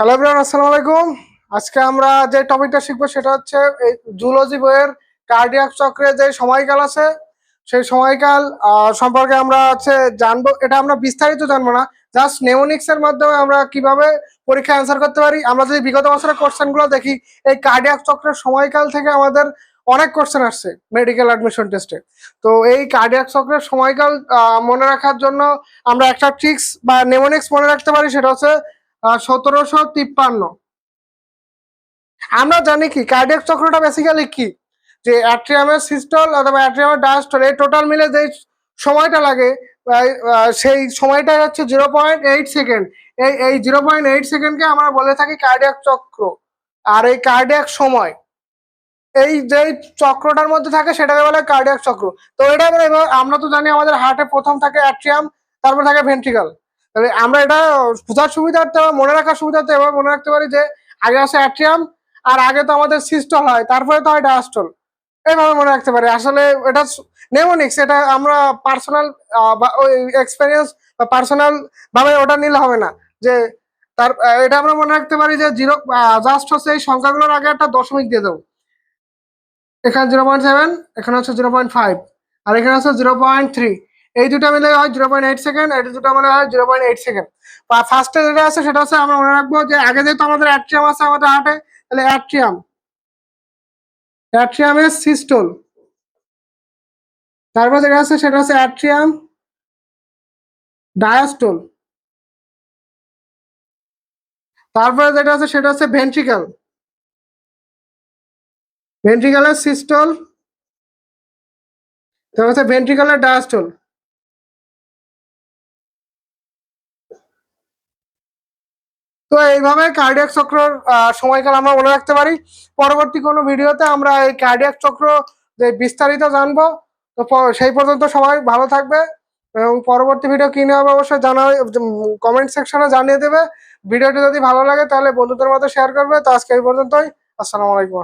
Hello everyone আসসালামু আলাইকুম। আজকে আমরা যে টপিকটা শিখব সেটা হচ্ছে এই জুলজি বইয়ের কার্ডিয়াক চক্রে যে সময়কাল আছে, সেই সময়কাল সম্পর্কে আমরা হচ্ছে জানব। এটা আমরা বিস্তারিত জানব না জাস্ট নেমোনিক্স এর মাধ্যমে আমরা কীভাবে পরীক্ষা অ্যান্সার করতে পারি। আমরা যদি বিগত বছরের কোশ্চেনগুলো দেখি, এই কার্ডিয়াক চক্রের সময়কাল থেকে আমাদের অনেক কোশ্চেন আসছে মেডিকেল অ্যাডমিশন টেস্টে তো এই কার্ডিয়াক চক্রের সময়কাল মনে রাখার জন্য আমরা একটা ট্রিক্স বা নেমোনিক্স মনে রাখতে পারি, সেটা হচ্ছে সতেরোশো তিপ্পান্ন। আমরা জানি কি কার্ডিয়াক চক্রটা বেসিক্যালি কি? যে অ্যাট্রিয়ামের সিস্টল অথবা অ্যাট্রিয়ামের ডায়াস্টল এই টোটাল মিলে যে সময়টা লাগে সেই সময়টা হচ্ছে জিরো পয়েন্ট এইট সেকেন্ড এই এই জিরো পয়েন্ট এইট সেকেন্ডকে আমরা বলে থাকি কার্ডিয়াক চক্র। আর এই কার্ডিয়াক সময়, এই যে চক্রটার মধ্যে থাকে সেটাকে বলে কার্ডিয়াক চক্র। তো এটা আমরা তো জানি আমাদের হার্টে প্রথম থাকে অ্যাট্রিয়াম তারপর থাকে ভেন্ট্রিকাল তবে আমরা এটা বোঝার সুবিধার্থে মনে রাখার সুবিধার্থে এবার মনে রাখতে পারি যে, আগে আসে অ্যাট্রিয়াম আর আগে তো আমাদের সিস্টল হয়, তারপরে তো হয় ডায়াস্টল এইভাবে মনে রাখতে পারি। আসলে এটা নেমোনিক্স এটা আমরা পার্সোনাল এক্সপেরিয়েন্স বা পার্সোনাল ভাবে ওটা নিলে হবে না। যে, তার এটা আমরা মনে রাখতে পারি যে জিরো জাস্ট হচ্ছে এই সংখ্যাগুলোর আগে একটা দশমিক দিয়ে দেবো। এখানে জিরো পয়েন্ট সেভেন এখানে হচ্ছে জিরো পয়েন্ট ফাইভ আর এখানে হচ্ছে জিরো পয়েন্ট থ্রি এই দুটো মিলে হয় জিরো পয়েন্ট এইট সেকেন্ড এই দুটো মিলে হয় জিরো পয়েন্ট এইট সেকেন্ড ফার্স্টে যেটা আছে সেটা হচ্ছে আমরা মনে রাখব যে আগে যেহেতু আমাদের অ্যাট্রিয়াম আছে আমাদের হার্টে তাহলে অ্যাট্রিয়াম অ্যাট্রিয়ামের সিস্টোল তারপর যেটা আছে সেটা হচ্ছে অ্যাট্রিয়াম ডায়াস্টোল তারপরে যেটা আছে সেটা হচ্ছে ভেন্ট্রিকাল ভেন্ট্রিকালের সিস্টল তারপর হচ্ছে ভেন্ট্রিকালের ডায়াস্টোল তো এইভাবে কার্ডিয়াক চক্রর সময়কাল আমরা মনে রাখতে পারি। পরবর্তী কোনো ভিডিওতে আমরা এই কার্ডিয়াক চক্র যে বিস্তারিত জানব। তো সেই পর্যন্ত সবাই ভালো থাকবে এবং পরবর্তী ভিডিও কিনে হবে অবশ্যই জানা কমেন্ট সেকশনে জানিয়ে দেবে। ভিডিওটি যদি ভালো লাগে তাহলে বন্ধুদের মধ্যে শেয়ার করবে। তো আজকে এই পর্যন্তই। আসসালামু আলাইকুম